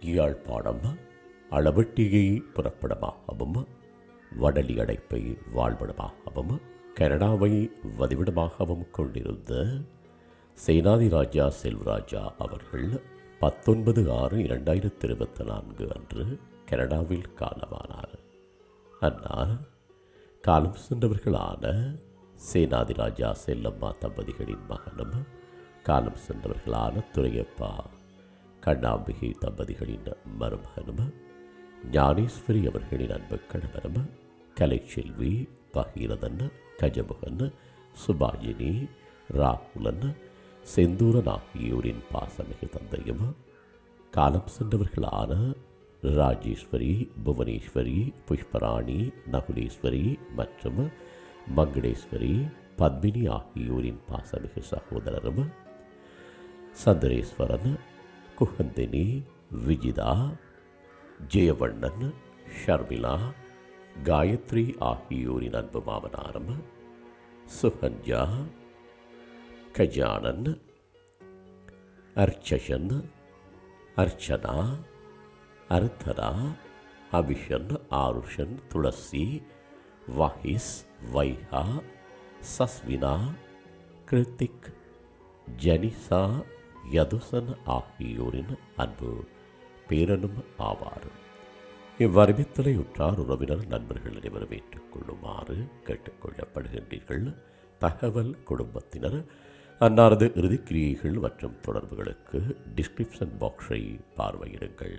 யாழ்ப்பாணம் அளவட்டியை புறப்படமாகவும் வடலி அடைப்பை வாழ்விடமாகவும் கனடாவை வதிவிடமாகவும் கொண்டிருந்த சேனாதி ராஜா செல்வராஜா அவர்கள் பத்தொன்பது ஆறு இரண்டாயிரத்தி இருபத்தி நான்கு அன்று கனடாவில் காலமானார். அன்னார் காலம் சென்றவர்களான சேனாதி ராஜா செல்லம்மா தம்பதிகளின் மகனும் காலம் சென்றவர்களான துரையப்பா கண்ணாம்பிகை தம்பதிகளின் மருமகனும் ஞானேஸ்வரி அவர்களின் அன்பு கணவரும் கலைச்செல்வி பகீரதன் கஜமுகன் சுபாஜினி ராகுலன் செந்தூரன் ஆகியோரின் பாசமிகு தந்தையும் காலம் சென்றவர்களான ராஜேஸ்வரி புவனேஸ்வரி புஷ்பராணி நகுலேஸ்வரி மற்றும் மங்கடேஸ்வரி பத்மினி ஆகியோரின் பாசமிகு சகோதரரும் சந்திரேஸ்வரன் குஹந்தினி விஜிதா ஜெயவண்ணன் ஷர்மிளா காயத்ரி ஆகியோரின் அன்பு மாமனாரும் சுகன்யா கஜானன் அர்ச்சஷன் அர்ச்சனா அர்த்தனா அபிஷன் ஆருஷன் துளசி வஹிஸ் வைஹா சஸ்வினா கிருத்திக் ஜனிசா யதுசன் ஆகியோரின் அன்பு பேரனும் ஆவார் இவ்வறிவித்தலை உற்றார் உறவினர் நண்பர்கள் அனைவரும் ஏற்றுக்கொள்ளுமாறு கேட்டுக்கொள்ளப்படுகின்றீர்கள் தகவல் குடும்பத்தினர் அன்னாரது இறுதிக்கிரியைகள் மற்றும் தொடர்புகளுக்கு டிஸ்கிரிப்ஷன் பாக்ஸை பார்வையிடுங்கள்